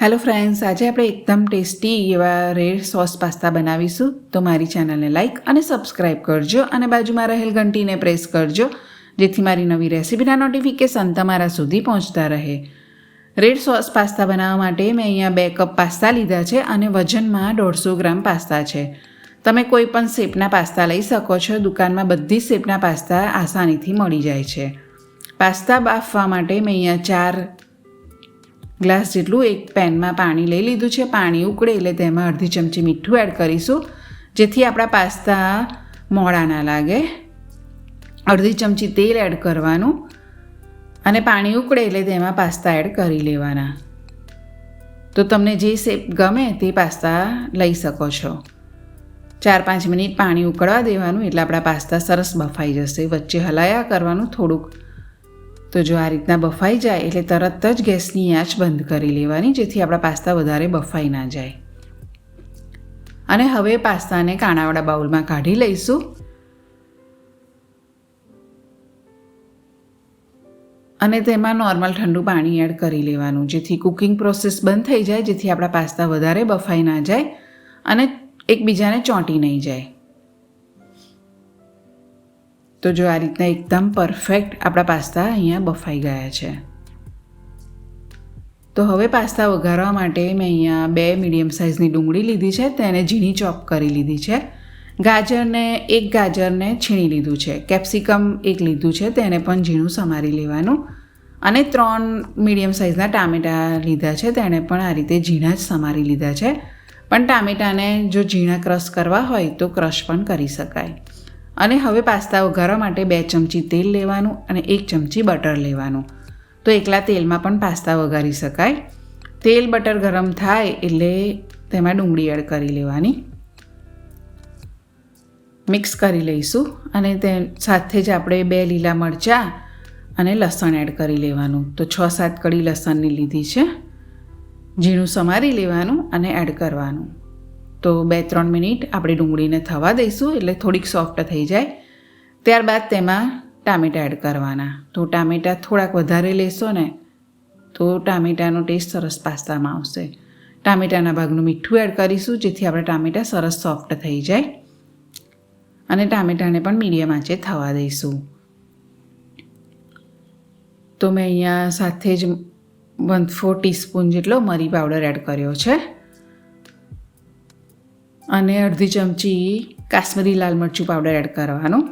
Hello friends આજે આપણે એકદમ ટેસ્ટી એવા રેડ સોસ પાસ્તા બનાવીશું. તો મારી ચેનલને લાઇક અને સબસ્ક્રાઇબ કરજો અને બાજુમાં રહેલ ઘંટીને પ્રેસ કરજો, જેથી મારી નવી રેસીપીના નોટિફિકેશન તમારા સુધી પહોંચતા રહે. રેડ સોસ પાસ્તા બનાવવા માટે મેં અહીંયા બે કપ પાસ્તા લીધા છે અને વજનમાં દોઢસો ગ્રામ પાસ્તા છે. તમે કોઈ પણ શેપના પાસ્તા લઈ શકો છો, દુકાનમાં બધી જ શેપના પાસ્તા આસાનીથી મળી જાય છે. પાસ્તા બાફવા માટે મેં અહીંયા ચાર ગ્લાસ જેટલું એક પેનમાં પાણી લઈ લીધું છે, પાણી ઉકળે એટલે તેમાં અડધી ચમચી મીઠું એડ કરીશું, જેથી આપણા પાસ્તા મોડા ના લાગે. અડધી ચમચી તેલ એડ કરવાનું અને પાણી ઉકળે એટલે તેમાં પાસ્તા એડ કરી લેવાના. તો તમને જે શેપ ગમે તે પાસ્તા લઈ શકો છો. ચાર પાંચ મિનિટ પાણી ઉકળવા દેવાનું એટલે આપણા પાસ્તા સરસ બફાઈ જશે. વચ્ચે હલાયા કરવાનું થોડુંક તો જો આ રીતના બફાઈ જાય એટલે તરત જ ગેસની આંચ બંધ કરી લેવાની, જેથી આપણા પાસ્તા વધારે બફાઈ ના જાય. અને હવે પાસ્તાને કાણાવાળા બાઉલમાં કાઢી લઈશું. અને તેમાં નોર્મલ ઠંડુ પાણી એડ કરી લેવાનું, જેથી કુકિંગ પ્રોસેસ બંધ થઈ જાય, જેથી આપણા પાસ્તા વધારે બફાઈ ના જાય અને એકબીજાને ચોંટી નહીં જાય. તો જો આ રીતના એકદમ પરફેક્ટ આપણા પાસ્તા અહીંયા બફાઈ ગયા છે. તો હવે પાસ્તા વઘારવા માટે મેં અહીંયા બે મીડિયમ સાઇઝની ડુંગળી લીધી છે તેને ઝીણી ચોપ કરી લીધી છે. ગાજરને એક ગાજરને છીણી લીધું છે. કેપ્સિકમ એક લીધું છે તેને પણ ઝીણું સમારી લેવાનું. અને ત્રણ મીડિયમ સાઇઝના ટામેટાં લીધા છે તેણે પણ આ રીતે ઝીણા જ સમારી લીધા છે. પણ ટામેટાને જો ઝીણા ક્રશ કરવા હોય તો ક્રશ પણ કરી શકાય. અને હવે પાસ્તા વઘારવા માટે બે ચમચી તેલ લેવાનું અને એક ચમચી બટર લેવાનું. તો એકલા તેલમાં પણ પાસ્તા વઘારી શકાય. તેલ બટર ગરમ થાય એટલે તેમાં ડુંગળી એડ કરી લેવાની. મિક્સ કરી લઈશું અને તે સાથે જ આપણે બે લીલા મરચાં અને લસણ એડ કરી લેવાનું. તો છ સાત કડી લસણની લીધી છે. ઝીણું સમારી લેવાનું અને એડ કરવાનું. તો બે ત્રણ મિનિટ આપણે ડુંગળીને થવા દઈશું એટલે થોડીક સોફ્ટ થઈ જાય. ત્યારબાદ તેમાં ટામેટાં એડ કરવાના. તો ટામેટાં થોડાક વધારે લેશો ને, તો ટામેટાનો ટેસ્ટ સરસ પાસ્તામાં આવશે. ટામેટાના ભાગનું મીઠું એડ કરીશું, જેથી આપણે ટામેટાં સરસ સોફ્ટ થઈ જાય. અને ટામેટાને પણ મીડિયમ આંચે થવા દઈશું. તો મેં અહીંયા સાથે જ વન ફોર ટીસ્પૂન જેટલો મરી પાવડર એડ કર્યો છે. અને અડધી ચમચી કાશ્મીરી લાલ મરચું પાવડર એડ કરવાનું.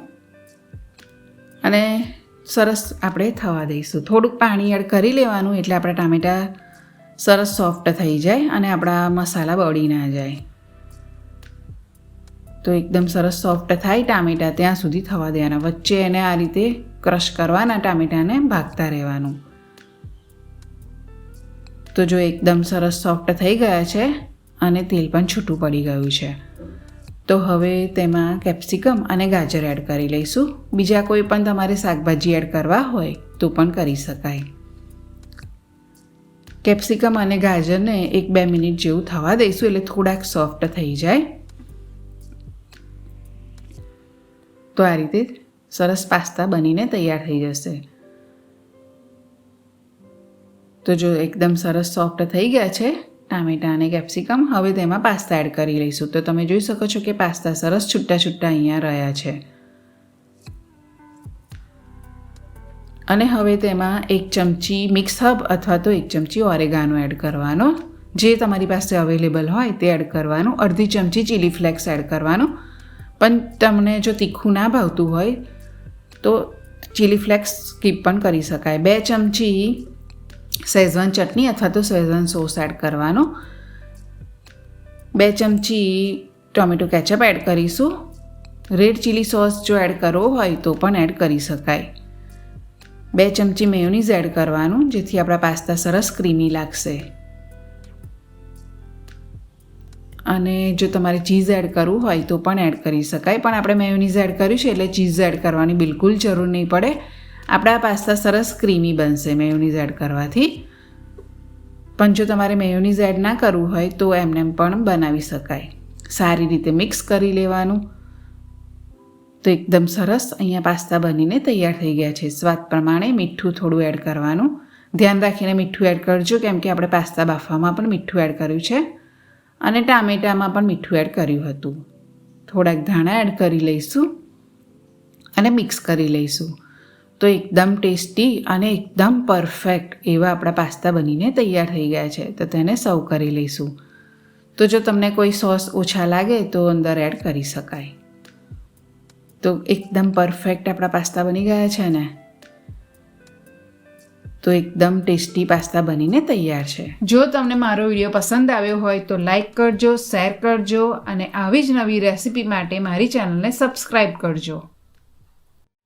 અને સરસ આપણે થવા દઈશું. થોડુંક પાણી એડ કરી લેવાનું એટલે આપણા ટામેટાં સરસ સોફ્ટ થઈ જાય અને આપણા મસાલા બળી ના જાય. તો એકદમ સરસ સોફ્ટ થાય ટામેટા ત્યાં સુધી થવા દેવાના. વચ્ચે એને આ રીતે ક્રશ કરવાના ટામેટાને ભાગતા રહેવાનું. તો જો એકદમ સરસ સોફ્ટ થઈ ગયા છે અને તેલ પણ છૂટું પડી ગયું છે. તો હવે તેમાં કેપ્સિકમ અને ગાજર એડ કરી લઈશું. બીજા કોઈ પણ તમારે શાકભાજી એડ કરવા હોય તો પણ કરી શકાય. કેપ્સિકમ અને ગાજરને એક બે મિનિટ જેવું થવા દઈશું એટલે થોડાક સોફ્ટ થઈ જાય. તો આ રીતે સરસ પાસ્તા બનીને તૈયાર થઈ જશે. તો જો એકદમ સરસ સોફ્ટ થઈ ગયા છે ટામેટાં અને કેપ્સિકમ. હવે તેમાં પાસ્તા એડ કરી લઈશું. તો તમે જોઈ શકો છો કે પાસ્તા સરસ છૂટા છૂટા અહીંયા રહ્યા છે. અને હવે તેમાં એક ચમચી મિક્સ હબ અથવા તો એક ચમચી ઓરેગાનો એડ કરવાનો. જે તમારી પાસે અવેલેબલ હોય તે એડ કરવાનું. અડધી ચમચી ચીલી ફ્લેક્સ એડ કરવાનું. પણ તમને જો તીખું ના ભાવતું હોય તો ચીલી ફ્લેક્સ સ્કીપ પણ કરી શકાય. બે ચમચી શેઝવાન ચટણી અથવા તો શેઝવાન સોસ એડ કરવાનો. બે ચમચી ટોમેટો કેચઅપ એડ કરીશું. રેડ ચીલી સોસ જો એડ કરવો હોય તો પણ એડ કરી શકાય. બે ચમચી મેયોનીઝ એડ કરવાનું, જેથી આપણા પાસ્તા સરસ ક્રીમી લાગશે. અને જો તમારે ચીઝ એડ કરવું હોય તો પણ એડ કરી શકાય. પણ આપણે મેયોનીઝ એડ કર્યું છે એટલે ચીઝ એડ કરવાની બિલકુલ જરૂર નહીં પડે. આપણા પાસ્તા સરસ ક્રીમી બનશે મેયોનીઝ એડ કરવાથી. પણ જો તમારે મેયોનીઝ એડ ના કરવું હોય તો એમને પણ બનાવી શકાય. સારી રીતે મિક્સ કરી લેવાનું. તો એકદમ સરસ અહીંયા પાસ્તા બનીને તૈયાર થઈ ગયા છે. સ્વાદ પ્રમાણે મીઠું થોડું એડ કરવાનું. ધ્યાન રાખીને મીઠું એડ કરજો કેમ કે આપણે પાસ્તા બાફવામાં પણ મીઠું એડ કર્યું છે. અને ટામેટામાં પણ મીઠું એડ કર્યું હતું. થોડાક ધાણા એડ કરી લઈશું અને મિક્સ કરી લઈશું. તો એકદમ ટેસ્ટી અને એકદમ પરફેક્ટ એવા આપણા પાસ્તા બનીને તૈયાર થઈ ગયા છે. તો તેને સર્વ કરી લઈશું. તો જો તમને કોઈ સોસ ઓછા લાગે તો અંદર એડ કરી શકાય. તો એકદમ પરફેક્ટ આપણા પાસ્તા બની ગયા છે ને? તો એકદમ ટેસ્ટી પાસ્તા બનીને તૈયાર છે. જો તમને મારો વીડિયો પસંદ આવ્યો હોય તો લાઈક કરજો, શેર કરજો અને આવી જ નવી રેસિપી માટે મારી ચેનલને સબસ્ક્રાઈબ કરજો.